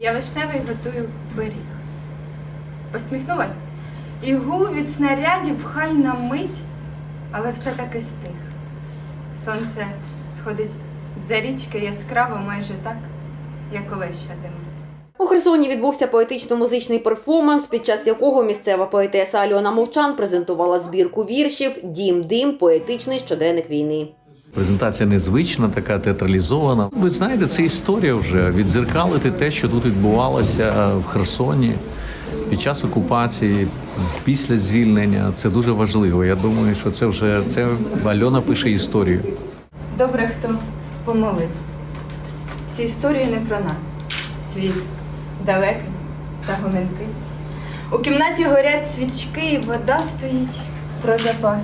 Я вишневий готую пиріг. Посміхнулась. І гул від снарядів хай на мить, але все-таки стих. Сонце сходить за річки яскраво майже так, як Олеща димить. У Херсоні відбувся поетично-музичний перформанс, під час якого місцева поетеса Альона Мовчан презентувала збірку віршів Дім дим поетичний щоденник війни. Презентація незвична, така театралізована. Ви знаєте, це історія вже відзеркалити те, що тут відбувалося в Херсоні під час окупації, після звільнення. Це дуже важливо. Я думаю, що це вже це Альона пише історію. Добре, хто помолив. Всі історії не про нас. Світ далекий та гомінкий. У кімнаті горять свічки, і вода стоїть про запас.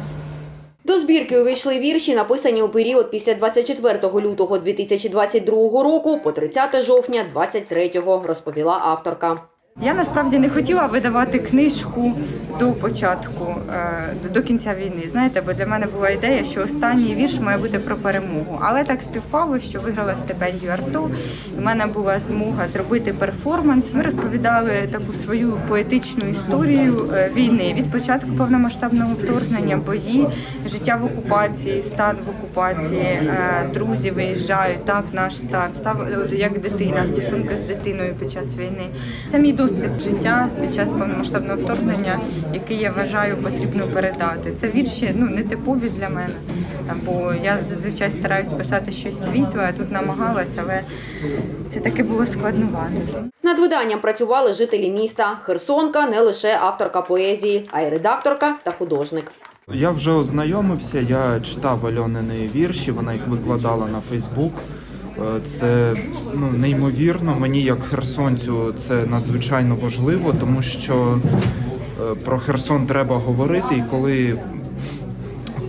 До збірки увійшли вірші, написані у період після 24 лютого 2022 року по 30 жовтня 23-го, розповіла авторка. Я насправді не хотіла видавати книжку до початку, е, до- кінця війни. Знаєте, бо для мене була ідея, що останній вірш має бути про перемогу. Але так співпало, що виграла стипендію АРТО. і в мене була змога зробити перформанс. Ми розповідали таку свою поетичну історію е, війни від початку повномасштабного вторгнення, бої, життя в окупації, стан в окупації, е, друзі виїжджають. Так, наш стан став як дитина, стосунки з дитиною під час війни. Це мій досвід життя під час повномасштабного вторгнення, який я вважаю потрібно передати. Це вірші ну не типові для мене. Там, бо я зазвичай стараюсь писати щось світле, а тут намагалась, але це таки було складнувато. Над виданням працювали жителі міста. Херсонка не лише авторка поезії, а й редакторка та художник. Я вже ознайомився, я читав Альонини вірші, вона їх викладала на Фейсбук. Е, Це ну, неймовірно. Мені як херсонцю це надзвичайно важливо, тому що е, про Херсон треба говорити, і коли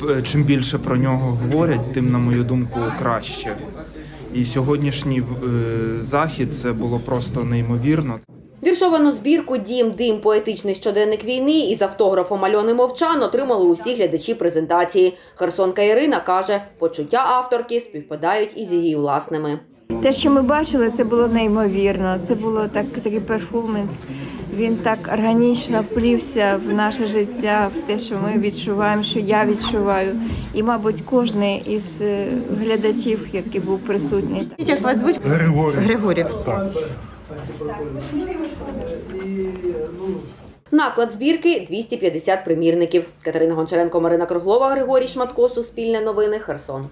е, чим більше про нього говорять, тим, на мою думку, краще. І сьогоднішній захід це було просто неймовірно. Віршовану збірку Дім дим поетичний щоденник війни із автографом Альони Мовчан отримали усі глядачі презентації. Херсонка Ірина каже, почуття авторки співпадають із її власними. Те, що ми бачили, це було неймовірно. Це було так, такий перформанс. Він так органічно вплівся в наше життя, в те, що ми відчуваємо, що я відчуваю. І, мабуть, кожен із е, глядачів, який був присутній. Як вас звуть? Григорій. Григорій. Наклад збірки 250 примірників. Катерина Гончаренко, Марина Круглова, Григорій Шматко, Суспільне новини, Херсон.